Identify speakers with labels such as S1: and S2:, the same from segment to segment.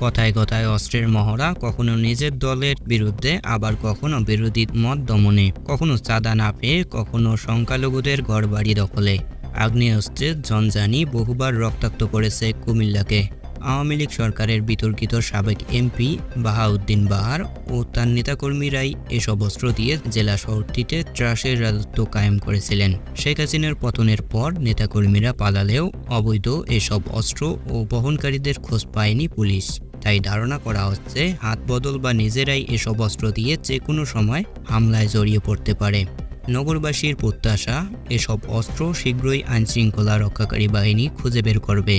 S1: কথায় কথায় অস্ত্রের মহড়া, কখনো নিজের দলের বিরুদ্ধে, আবার কখনো বিরোধী মত দমনে। কখনো চাঁদা না পেয়ে, কখনো সংখ্যালঘুদের ঘরবাড়ি দখলে। আগ্নেয়াস্ত্রের ঝঞ্ঝানি বহুবার রক্তাক্ত করেছে কুমিল্লাকে। আওয়ামী লীগ সরকারের বিতর্কিত সাবেক এমপি বাহাউদ্দিন বাহার ও তার নেতাকর্মীরাই এসব অস্ত্র দিয়ে জেলা শহরটিতে ত্রাসের রাজত্ব কায়েম করেছিলেন। শেখ হাসিনার পতনের পর নেতাকর্মীরা পালালেও অবৈধ এসব অস্ত্র ও বহনকারীদের খোঁজ পায়নি পুলিশ। তাই ধারণা করা হচ্ছে হাত বদল বা নিজেরাই এসব অস্ত্র দিয়ে যে কোনো সময় হামলায় জড়িয়ে পড়তে পারে। নগরবাসীর প্রত্যাশা, এসব অস্ত্র শীঘ্রই আইনশৃঙ্খলা রক্ষাকারী বাহিনী খুঁজে বের করবে।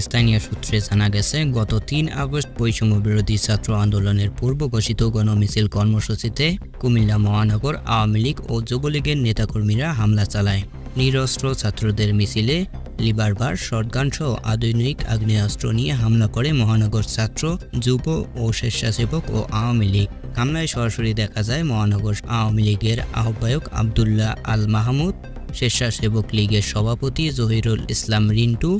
S1: স্থানীয় সূত্রে জানা গেছে, গত তিন আগস্ট বৈষম্য বিরোধী ছাত্র আন্দোলনের পূর্ব ঘোষিত গণমিছিল কর্মসূচিতে কুমিল্লা মহানগর আওয়ামী লীগ ও যুবলীগের নেতাকর্মীরা হামলা চালায়। নিরস্ত্র ছাত্রদের মিছিলে লিবারবার শটগান সহ আধুনিক আগ্নেয়াস্ত্র নিয়ে হামলা করে মহানগর ছাত্র, যুব ও স্বেচ্ছাসেবক ও আওয়ামী লীগ। হামলায় সরাসরি দেখা যায় মহানগর আওয়ামী লীগের আহ্বায়ক আবদুল্লাহ আল মাহমুদ, স্বেচ্ছাসেবক লীগের সভাপতি জহিরুল ইসলাম রিন্টু,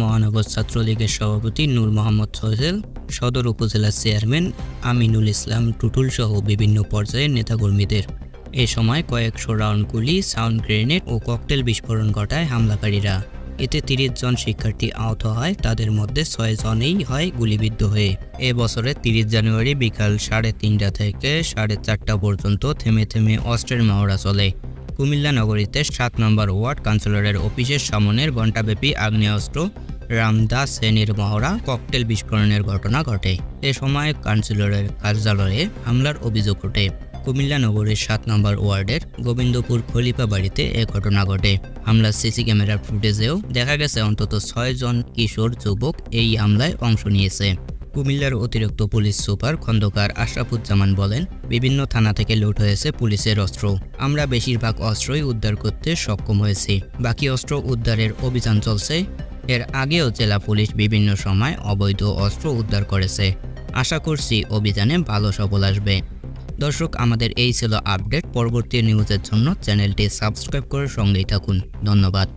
S1: মহানগর ছাত্রলীগের সভাপতি নূর মোহাম্মদ সোহেল, সদর উপজেলার চেয়ারম্যান আমিনুল ইসলাম টুটুল সহ বিভিন্ন পর্যায়ের নেতাকর্মীদের। এ সময় কয়েকশো রাউন্ড গুলি, সাউন্ড গ্রেনেড ও ককটেল বিস্ফোরণ ঘটায় হামলাকারীরা। এতে তিরিশ জন শিক্ষার্থী আহত হয়, তাদের মধ্যে ছয় জনেই হয় গুলিবিদ্ধ হয়ে। এ বছরের তিরিশ জানুয়ারি বিকাল সাড়ে তিনটা থেকে সাড়ে চারটা পর্যন্ত থেমে থেমে অস্ত্রের মহড়া চলে। কুমিল্লা নগরীতে সাত নম্বর ওয়ার্ড কাউন্সিলরের অফিসের সামনের ঘণ্টাব্যাপী আগ্নেয়াস্ত্র রামদাস সেনের মহড়া, ককটেল বিস্ফোরণের ঘটনা ঘটে। এ সময় কাউন্সিলরের কার্যালয়ে হামলার অভিযোগ ওঠে। কুমিল্লা নগরের সাত নম্বর ওয়ার্ডের গোবিন্দপুর খলিফা বাড়িতে এ ঘটনা ঘটে। হামলার সিসি ক্যামেরার ফুটেজেও দেখা গেছে অন্তত ছয় জন কিশোর যুবক এই হামলায় অংশ নিয়েছে। কুমিল্লার অতিরিক্ত পুলিশ সুপার খন্দকার আশরাফুজ্জামান বলেন, বিভিন্ন থানা থেকে লুট হয়েছে পুলিশের অস্ত্র। আমরা বেশিরভাগ অস্ত্রই উদ্ধার করতে সক্ষম হয়েছি। বাকি অস্ত্র উদ্ধারের অভিযান চলছে। এর আগেও জেলা পুলিশ বিভিন্ন সময় অবৈধ অস্ত্র উদ্ধার করেছে। আশা করছি অভিযানে ভালো সফল আসবে। দর্শক আমাদের এই ছিল আপডেট। পরবর্তী নিউজের জন্য চ্যানেলটি সাবস্ক্রাইব করে সঙ্গেই থাকুন। ধন্যবাদ।